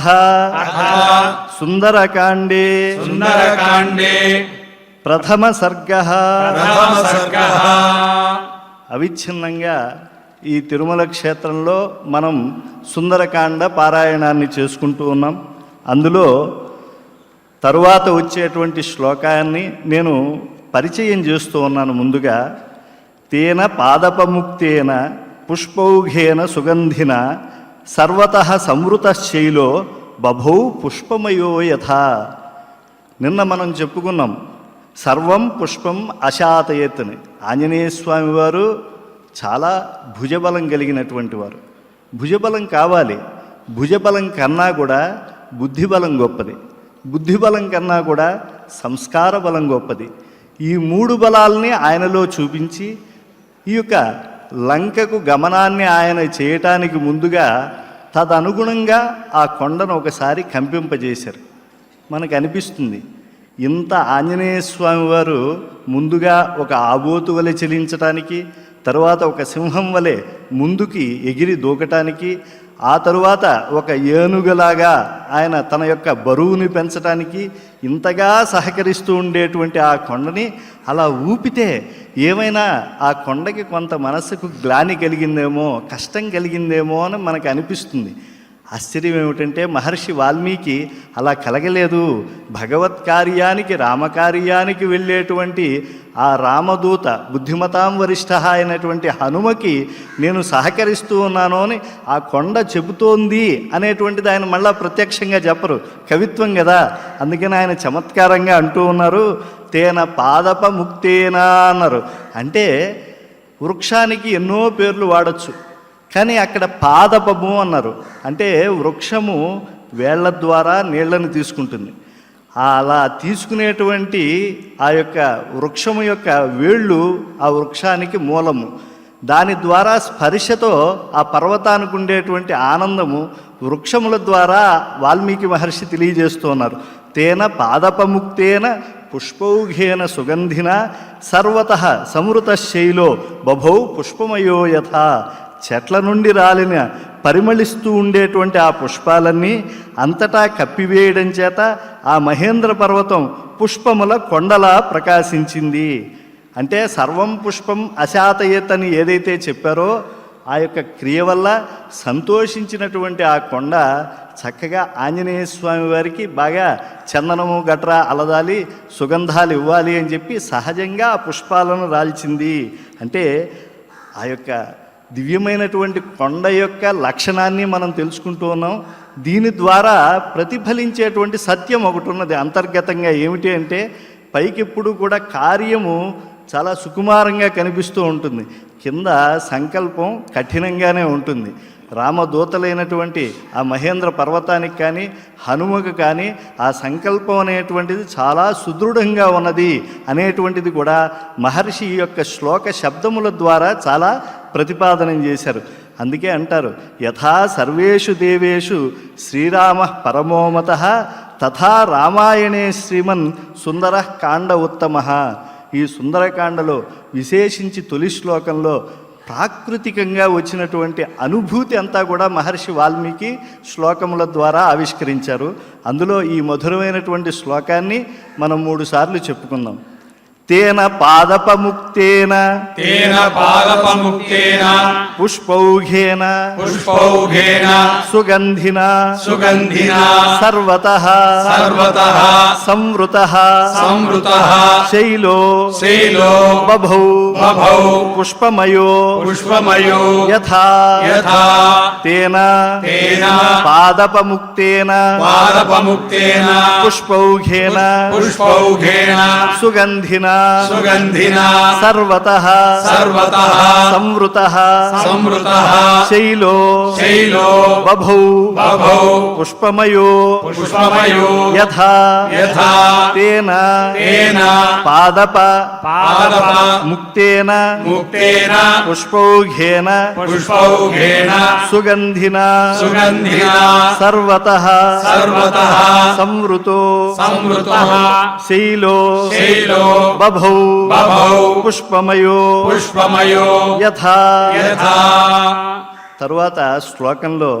అథ. సుందరకాండే. సుందరకాండే. ప్రథమ సర్గః. అవిచ్ఛిన్నంగా ఈ తిరుమల క్షేత్రంలో మనం సుందరకాండ పారాయణాన్ని చేసుకుంటూ ఉన్నాం. అందులో తరువాత వచ్చేటువంటి శ్లోకాన్ని నేను పరిచయం చేస్తూ ఉన్నాను ముందుగా. తేన పాదపముక్తేన పుష్పౌఘేన సుగంధిన సర్వత సంవృతశైలో బభౌ పుష్పమయో యథా నిన్న మనం చెప్పుకున్నాం సర్వం పుష్పం అశాతయత్ని ఆంజనేయ స్వామి వారు చాలా భుజబలం కలిగినటువంటి వారు. భుజబలం కావాలి. భుజబలం కన్నా కూడా బుద్ధిబలం గొప్పది. బుద్ధిబలం కన్నా కూడా సంస్కార బలం గొప్పది. ఈ మూడు బలాల్ని ఆయనలో చూపించి ఈ యొక్క లంకకు గమనాన్ని ఆయన చేయటానికి ముందుగా తదనుగుణంగా ఆ కొండను ఒకసారి కంపింపజేశారు. మనకు అనిపిస్తుంది ఇంత ఆంజనేయ స్వామి వారు ముందుగా ఒక ఆబోతు వలె చెలించటానికి తర్వాత ఒక సింహం వలె ముందుకి ఎగిరి దూకటానికి ఆ తరువాత ఒక ఏనుగులాగా ఆయన తన యొక్క బరువుని పెంచడానికి ఇంతగా సహకరిస్తూ ఉండేటువంటి ఆ కొండని అలా ఊపితే ఏమైనా ఆ కొండకి కొంత మనసుకు గ్లాని కలిగిందేమో కష్టం కలిగిందేమో అని మనకు అనిపిస్తుంది. ఆశ్చర్యం ఏమిటంటే మహర్షి వాల్మీకి అలా కలగలేదు. భగవత్ కార్యానికి రామకార్యానికి వెళ్ళేటువంటి ఆ రామదూత బుద్ధిమతాం వరిష్ఠ అయినటువంటి హనుమకి నేను సహకరిస్తూ ఉన్నాను అని ఆ కొండ చెబుతోంది అనేటువంటిది ఆయన మళ్ళా ప్రత్యక్షంగా చెప్పరు. కవిత్వం కదా. అందుకని ఆయన చమత్కారంగా అంటూ ఉన్నారు. తేన పాదప ముక్తేనా అన్నారు. అంటే వృక్షానికి ఎన్నో పేర్లు వాడచ్చు. కానీ అక్కడ పాదపము అన్నారు. అంటే వృక్షము వేళ్ళ ద్వారా నీళ్ళను తీసుకుంటుంది. అలా తీసుకునేటువంటి ఆ యొక్క వృక్షము యొక్క వేళ్ళు ఆ వృక్షానికి మూలము. దాని ద్వారా స్పర్శతో ఆ పర్వతానికి ఉండేటువంటి ఆనందము వృక్షముల ద్వారా వాల్మీకి మహర్షి తెలియజేస్తున్నారు తేన పాదపముక్తేన పుష్పౌఘేన సుగంధిన సర్వత సమృత శైలో బభౌ పుష్పమయోయథ చెట్ల నుండి రాలిన పరిమళిస్తూ ఉండేటువంటి ఆ పుష్పాలన్నీ అంతటా కప్పివేయడం చేత ఆ మహేంద్ర పర్వతం పుష్పముల కొండలా ప్రకాశించింది. అంటే సర్వం పుష్పం అశాతయేతని ఏదైతే చెప్పారో ఆ యొక్క క్రియ వల్ల సంతోషించినటువంటి ఆ కొండ చక్కగా ఆంజనేయ స్వామి వారికి బాగా చందనము గట్రా అలదాలి సుగంధాలు ఇవ్వాలి అని చెప్పి సహజంగా ఆ పుష్పాలను రాల్చింది. అంటే ఆ యొక్క దివ్యమైనటువంటి కొండ యొక్క లక్షణాన్ని మనం తెలుసుకుంటూ ఉన్నాం. దీని ద్వారా ప్రతిఫలించేటువంటి సత్యం ఒకటి ఉన్నది. అంతర్గతంగా ఏమిటి అంటే పైకెప్పుడు కూడా కార్యము చాలా సుకుమారంగా కనిపిస్తూ ఉంటుంది. కింద సంకల్పం కఠినంగానే ఉంటుంది. రామదూతలైనటువంటి ఆ మహేంద్ర పర్వతానికి కానీ హనుమకు కానీ ఆ సంకల్పం అనేటువంటిది చాలా సుదృఢంగా ఉన్నది అనేటువంటిది కూడా మహర్షి యొక్క శ్లోక శబ్దముల ద్వారా చాలా ప్రతిపాదనం చేశారు. అందుకే అంటారు యథా సర్వేషు దేవేషు శ్రీరామ పరమోమత తథా రామాయణే శ్రీమన్ సుందర కాండ ఉత్తమ. ఈ సుందరకాండలో విశేషించి తొలి శ్లోకంలో ప్రాకృతికంగా వచ్చినటువంటి అనుభూతి అంతా కూడా మహర్షి వాల్మీకి శ్లోకముల ద్వారా ఆవిష్కరించారు. అందులో ఈ మధురమైనటువంటి శ్లోకాన్ని మనం మూడు సార్లు చెప్పుకుందాం. తేన పాదపముక్తేన. తేన పాదపముక్తేన. పుష్పౌఘేన. పుష్పౌఘేన. సుగంధిన. సుగంధిన. సర్వత. సర్వత. సంవృత. సంవృత. శైలో. శైలో. బభౌ. బభౌ. పుష్పమయో. పుష్పమయో. యథా. యథా. తేన. తేన. పాదపముక్తేన. పాదపముక్తేన. పుష్పౌఘేన. పుష్పౌఘేన. సుగంధిన. సుగంధిన. సర్వత. సర్వత. సంవృత. సంవృత. శైలో. శైలో. బభౌ బభౌ పుష్పమయో. పుష్పమయో. యథా. యథా. తేన. తేన. పాదప. పాదప. ముక్తేన. ముక్తేన. పుష్పౌఘేన పుష్పౌఘేన సుగంధిన. సుగంధిన. సర్వత. సర్వత. సంవృతో. సంవృత. శైలో. శైలో. బభౌ బభౌ పుష్పమయో పుష్పమయో యథా యథా తరువాత శ్లోకంలో